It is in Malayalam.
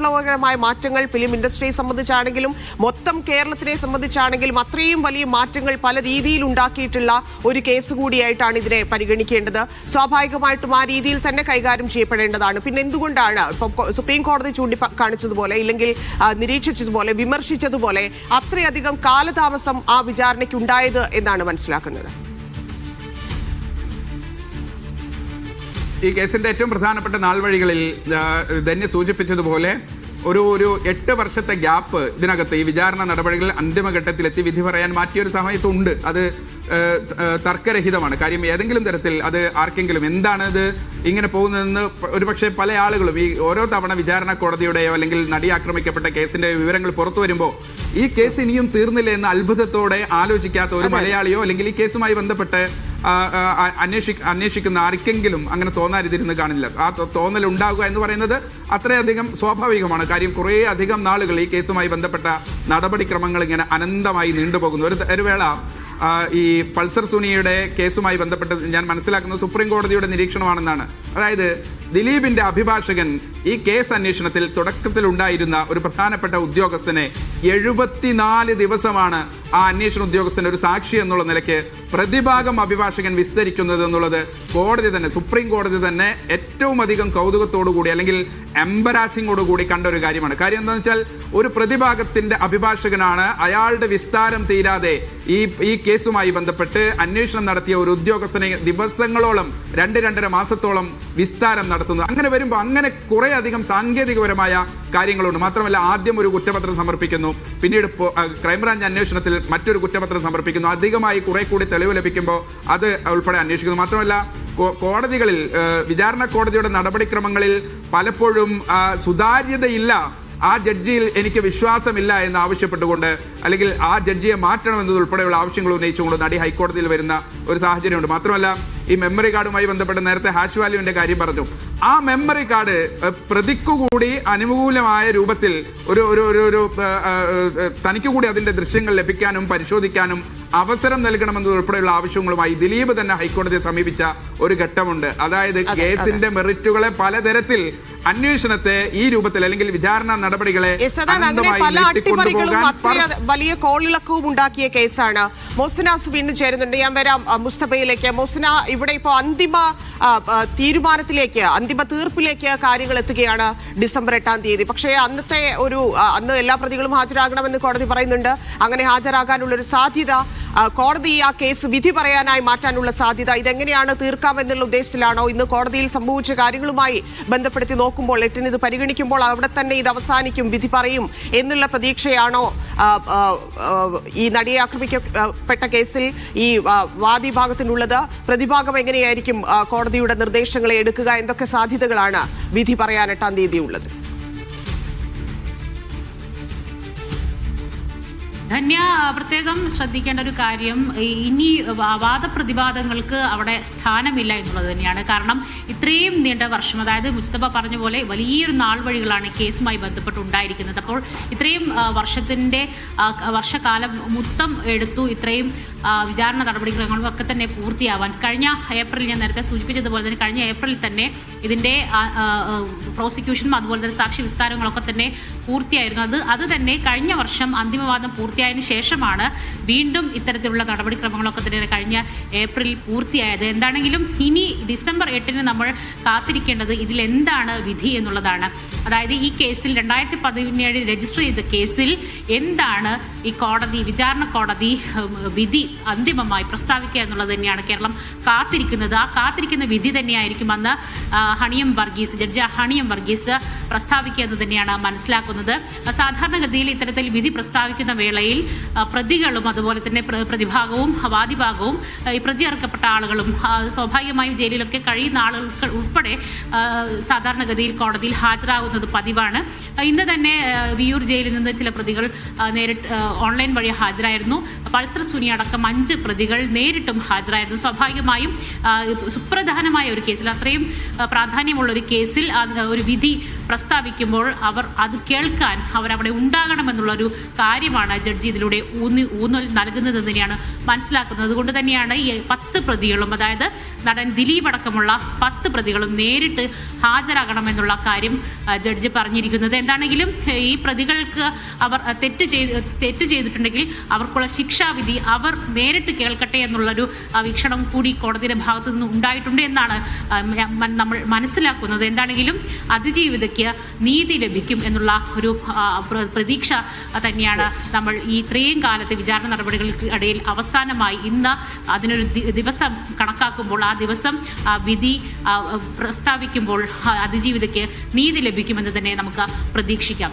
വിപ്ലവകരമായ മാറ്റങ്ങൾ ഫിലിം ഇൻഡസ്ട്രിയെ സംബന്ധിച്ചാണെങ്കിലും മൊത്തം കേരളത്തിനെ സംബന്ധിച്ചാണെങ്കിലും അത്രയും വലിയ മാറ്റങ്ങൾ പല രീതിയിൽ ഉണ്ടാക്കിയിട്ടുള്ള ഒരു കേസ് കൂടിയായിട്ടാണ് ഇതിനെ പരിഗണിക്കേണ്ടത്. സ്വാഭാവികമായിട്ടും ആ രീതിയിൽ തന്നെ കൈകാര്യം ചെയ്യപ്പെടേണ്ടതാണ്. പിന്നെ എന്തുകൊണ്ടാണ് ഇപ്പം സുപ്രീം കോടതി ചൂണ്ടിക്കാണിച്ചതുപോലെ ഇല്ലെങ്കിൽ നിരീക്ഷിച്ചതുപോലെ വിമർശിച്ചതുപോലെ അത്രയധികം കാലതാമസം ആ വിചാരണയ്ക്ക് ഉണ്ടായത് എന്നാണ് മനസ്സിലാക്കുന്നത്? ഈ കേസിന്റെ ഏറ്റവും പ്രധാനപ്പെട്ട നാൾവഴികളിൽ വഴികളിൽ ധന്യ സൂചിപ്പിച്ചതുപോലെ ഒരു ഒരു എട്ട് വർഷത്തെ ഗ്യാപ്പ് ഇതിനകത്ത് ഈ വിചാരണ നടപടികൾ അന്തിമഘട്ടത്തിലെത്തി വിധി പറയാൻ മാറ്റിയൊരു സമയത്തുണ്ട്. അത് തർക്കരഹിതമാണ്. കാര്യം ഏതെങ്കിലും തരത്തിൽ അത് ആർക്കെങ്കിലും എന്താണ് ഇത് ഇങ്ങനെ പോകുന്നതെന്ന് ഒരുപക്ഷെ പല ആളുകളും ഈ ഓരോ തവണ വിചാരണ കോടതിയുടെയോ അല്ലെങ്കിൽ നടി ആക്രമിക്കപ്പെട്ട കേസിന്റെ വിവരങ്ങൾ പുറത്തു വരുമ്പോൾ ഈ കേസ് ഇനിയും തീർന്നില്ല എന്ന് അത്ഭുതത്തോടെ ആലോചിക്കാത്ത ഒരു മലയാളിയോ അല്ലെങ്കിൽ ഈ കേസുമായി ബന്ധപ്പെട്ട് അന്വേഷി അന്വേഷിക്കുന്ന ആർക്കെങ്കിലും അങ്ങനെ തോന്നാതിരുന്ന് കാണില്ല. ആ തോന്നൽ ഉണ്ടാകുക എന്ന് പറയുന്നത് അത്രയധികം സ്വാഭാവികമാണ്. കാര്യം കുറേ അധികം നാളുകൾ ഈ കേസുമായി ബന്ധപ്പെട്ട നടപടിക്രമങ്ങൾ ഇങ്ങനെ അനന്തമായി നീണ്ടുപോകുന്നു. ഒരു ഒരു വേള ഈ പൾസർ സുനിയുടെ കേസുമായി ബന്ധപ്പെട്ട് ഞാൻ മനസ്സിലാക്കുന്നത് സുപ്രീം കോടതിയുടെ നിരീക്ഷണമാണെന്നാണ്. അതായത് ദിലീപിന്റെ അഭിഭാഷകൻ ഈ കേസ് അന്വേഷണത്തിൽ തുടക്കത്തിൽ ഉണ്ടായിരുന്ന ഒരു പ്രധാനപ്പെട്ട ഉദ്യോഗസ്ഥനെ എഴുപത്തിനാല് ദിവസമാണ് ആ അന്വേഷണ ഉദ്യോഗസ്ഥൻ ഒരു സാക്ഷി എന്നുള്ള നിലയ്ക്ക് പ്രതിഭാഗം അഭിഭാഷകൻ വിസ്തരിക്കുന്നത് എന്നുള്ളത് കോടതി തന്നെ സുപ്രീം കോടതി തന്നെ ഏറ്റവും അധികം കൂടി അല്ലെങ്കിൽ എംബരാസിങ്ങോട് കൂടി കണ്ട ഒരു കാര്യമാണ്. കാര്യം എന്താണെന്ന് വെച്ചാൽ ഒരു പ്രതിഭാഗത്തിന്റെ അഭിഭാഷകനാണ് അയാളുടെ വിസ്താരം തീരാതെ ഈ ഈ കേസുമായി ബന്ധപ്പെട്ട് അന്വേഷണം നടത്തിയ ഒരു ഉദ്യോഗസ്ഥനെ ദിവസങ്ങളോളം രണ്ട് രണ്ടര മാസത്തോളം വിസ്താരം നടത്തുന്നത്. അങ്ങനെ വരുമ്പോൾ അങ്ങനെ കുറെ അധികം സാങ്കേതികപരമായ കാര്യങ്ങളുണ്ട്. മാത്രമല്ല ആദ്യം ഒരു കുറ്റപത്രം സമർപ്പിക്കുന്നു. പിന്നീട് ക്രൈംബ്രാഞ്ച് അന്വേഷണത്തിൽ മറ്റൊരു കുറ്റപത്രം സമർപ്പിക്കുന്നു. അധികമായി കുറെ കൂടി തെളിവ് ലഭിക്കുമ്പോൾ അത് ഉൾപ്പെടെ അന്വേഷിക്കുന്നു. മാത്രമല്ല കോടതികളിൽ വിചാരണ കോടതിയുടെ നടപടിക്രമങ്ങളിൽ പലപ്പോഴും സുതാര്യതയില്ല. ആ ജഡ്ജിയിൽ എനിക്ക് വിശ്വാസമില്ല എന്ന് ആവശ്യപ്പെട്ടുകൊണ്ട് അല്ലെങ്കിൽ ആ ജഡ്ജിയെ മാറ്റണം എന്നതുൾപ്പെടെയുള്ള ആവശ്യങ്ങൾ ഉന്നയിച്ചുകൊണ്ട് നടി ഹൈക്കോടതിയിൽ വരുന്ന ഒരു സാഹചര്യമുണ്ട്. മാത്രമല്ല ഈ മെമ്മറി കാർഡുമായി ബന്ധപ്പെട്ട് നേരത്തെ ഹാഷ് വാല്യൂവിന്റെ കാര്യം പറഞ്ഞു. ആ മെമ്മറി കാർഡ് പ്രതിക്കുകൂടി പ്രതിക്കു കൂടി അനുകൂലമായ രൂപത്തിൽ ഒരു ഒരു ഒരു ഒരു തനിക്ക് കൂടി അതിന്റെ ദൃശ്യങ്ങൾ ലഭിക്കാനും പരിശോധിക്കാനും അവസരം നൽകണമെന്നതുൾപ്പെടെയുള്ള ആവശ്യങ്ങളുമായി ദിലീപ് തന്നെ ഹൈക്കോടതിയെ സമീപിച്ച ഒരു ഘട്ടമുണ്ട്. അതായത് കേസിന്റെ മെറിറ്റുകളെ പലതരത്തിൽ അന്വേഷണത്തെ ഈ രൂപത്തിൽ അല്ലെങ്കിൽ വിചാരണ നടപടികളെ വലിയ കോളിളക്കവും ഉണ്ടാക്കിയ കേസാണ്. മോസനാസ് വീണ്ടും ചേരുന്നുണ്ട്. ഞാൻ വരാം മുസ്തഫയിലേക്ക്. മോസന ഇവിടെ ഇപ്പോൾ അന്തിമ തീരുമാനത്തിലേക്ക് അന്തിമ തീർപ്പിലേക്ക് കാര്യങ്ങൾ എത്തുകയാണ് ഡിസംബർ എട്ടാം തീയതി. പക്ഷേ അന്നത്തെ ഒരു അന്ന് എല്ലാ പ്രതികളും ഹാജരാകണമെന്ന് കോടതി പറയുന്നുണ്ട്. അങ്ങനെ ഹാജരാകാനുള്ള ഒരു സാധ്യത കോടതി ആ കേസ് വിധി പറയാനായി മാറ്റാനുള്ള സാധ്യത ഇതെങ്ങനെയാണ് തീർക്കാമെന്നുള്ള ഉദ്ദേശത്തിലാണോ ഇന്ന് കോടതിയിൽ സംഭവിച്ച കാര്യങ്ങളുമായി ബന്ധപ്പെടുത്തി നോക്കുമ്പോൾ എട്ടിന് ഇത് പരിഗണിക്കുമ്പോൾ അവിടെ തന്നെ ഇത് അവസാനിക്കും വിധി പറയും എന്നുള്ള പ്രതീക്ഷയാണോ ഈ നടിയെ ആക്രമിക്കപ്പെട്ട കേസിൽ ഈ വാദി ഭാഗത്തിനുള്ളത് പ്രതിഭാഗം എങ്ങനെയായിരിക്കും കോടതിയുടെ നിർദ്ദേശങ്ങളെ എടുക്കുക? എന്തൊക്കെ സാധ്യതകളാണ് വിധി പറയാൻ എട്ടാം തീയതി ഉള്ളത് ധന്യ പ്രത്യേകം ശ്രദ്ധിക്കേണ്ട ഒരു കാര്യം ഇനി വാദപ്രതിവാദങ്ങൾക്ക് അവിടെ സ്ഥാനമില്ല എന്നുള്ളത് തന്നെയാണ്. കാരണം ഇത്രയും നീണ്ട വർഷം അതായത് മുസ്തഫ പറഞ്ഞ പോലെ വലിയൊരു നാൾ വഴികളാണ് കേസുമായി ബന്ധപ്പെട്ട് ഉണ്ടായിരിക്കുന്നത് അപ്പോൾ ഇത്രയും വർഷത്തിന്റെ വർഷക്കാലം മൊത്തം എടുത്തു ഇത്രയും വിചാരണ നടപടിക്രമങ്ങളും ഒക്കെ തന്നെ പൂർത്തിയാവാൻ. കഴിഞ്ഞ ഏപ്രിൽ ഞാൻ നേരത്തെ സൂചിപ്പിച്ചതുപോലെ തന്നെ കഴിഞ്ഞ ഏപ്രിൽ തന്നെ ആ, പ്രോസിക്യൂഷനും അതുപോലെ തന്നെ സാക്ഷി വിസ്താരങ്ങളൊക്കെ തന്നെ പൂർത്തിയായിരുന്നു. അത് അത് തന്നെ കഴിഞ്ഞ വർഷം അന്തിമവാദം പൂർത്തിയായതിനു ശേഷമാണ് വീണ്ടും ഇത്തരത്തിലുള്ള നടപടിക്രമങ്ങളൊക്കെ തന്നെ കഴിഞ്ഞ ഏപ്രിൽ പൂർത്തിയായത്. എന്താണെങ്കിലും ഇനി ഡിസംബർ എട്ടിന് നമ്മൾ കാത്തിരിക്കേണ്ടത് ഇതിൽ എന്താണ് വിധി എന്നുള്ളതാണ്. അതായത് ഈ കേസിൽ രണ്ടായിരത്തി പതിനേഴ് രജിസ്റ്റർ ചെയ്ത കേസിൽ എന്താണ് ഈ കോടതി വിചാരണ കോടതി വിധി അന്തിമമായി പ്രസ്താവിക്കുക എന്നുള്ളത് തന്നെയാണ് കേരളം കാത്തിരിക്കുന്നത്. ആ കാത്തിരിക്കുന്ന വിധി തന്നെയായിരിക്കും അന്ന് ഹണിയം വർഗീസ് ജഡ്ജ് ഹണിയം വർഗീസ് പ്രസ്താവിക്കുക എന്ന് തന്നെയാണ് മനസ്സിലാക്കുന്നത്. സാധാരണഗതിയിൽ ഇത്തരത്തിൽ വിധി പ്രസ്താവിക്കുന്ന വേളയിൽ പ്രതികളും അതുപോലെ തന്നെ പ്രതിഭാഗവും വാദിഭാഗവും ഈ പ്രതി ഇറക്കപ്പെട്ട ആളുകളും സ്വാഭാവികമായും ജയിലിലൊക്കെ കഴിയുന്ന ആളുകൾ ഉൾപ്പെടെ സാധാരണഗതിയിൽ കോടതിയിൽ ഹാജരാകുന്നത് പതിവാണ്. ഇന്ന് തന്നെ വിയൂർ ജയിലിൽ നിന്ന് ചില പ്രതികൾ നേരിട്ട് ഓൺലൈൻ വഴി ഹാജരായിരുന്നു. പൾസർ സുനി അടക്കം അഞ്ച് പ്രതികൾ നേരിട്ടും ഹാജരായിരുന്നു. സ്വാഭാവികമായും സുപ്രധാനമായ ഒരു കേസിൽ അത്രയും പ്രാധാന്യമുള്ള ഒരു കേസിൽ ഒരു വിധി പ്രസ്താവിക്കുമ്പോൾ അവർ അത് കേൾക്കാൻ അവരവിടെ ഉണ്ടാകണമെന്നുള്ള ഒരു കാര്യമാണ് ജഡ്ജി ഇതിലൂടെ ഊന്നി ഊന്നൽ നൽകുന്നത് തന്നെയാണ് മനസ്സിലാക്കുന്നത്. അതുകൊണ്ട് തന്നെയാണ് ഈ പത്ത് പ്രതികളും അതായത് നടൻ ദിലീപ് അടക്കമുള്ള പത്ത് പ്രതികളും നേരിട്ട് ഹാജരാകണമെന്നുള്ള കാര്യം ജഡ്ജി പറഞ്ഞിരിക്കുന്നത്. എന്താണെങ്കിലും ഈ പ്രതികൾക്ക് അവർ തെറ്റ് ചെയ്ത് തെറ്റ് ചെയ്തിട്ടുണ്ടെങ്കിൽ അവർക്കുള്ള ശിക്ഷാവിധി അവർ നേരിട്ട് കേൾക്കട്ടെ എന്നുള്ളൊരു വീക്ഷണം കൂടി കോടതിയുടെ ഭാഗത്തു നിന്ന് ഉണ്ടായിട്ടുണ്ട് എന്നാണ് നമ്മൾ മനസ്സിലാക്കുന്നത്. എന്താണെങ്കിലും അതിജീവിതയ്ക്ക് നീതി ലഭിക്കും എന്നുള്ള ഒരു പ്രതീക്ഷ തന്നെയാണ് നമ്മൾ ഈ ഇത്രയും കാലത്തെ വിചാരണ നടപടികൾക്ക് ഇടയിൽ അവസാനമായി ഇന്ന് അതിനൊരു ദിവസം കണക്കാക്കുമ്പോൾ ആ ദിവസം വിധി പ്രസ്താവിക്കുമ്പോൾ അതിജീവിതയ്ക്ക് നീതി ലഭിക്കുമെന്ന് തന്നെ നമുക്ക് പ്രതീക്ഷിക്കാം.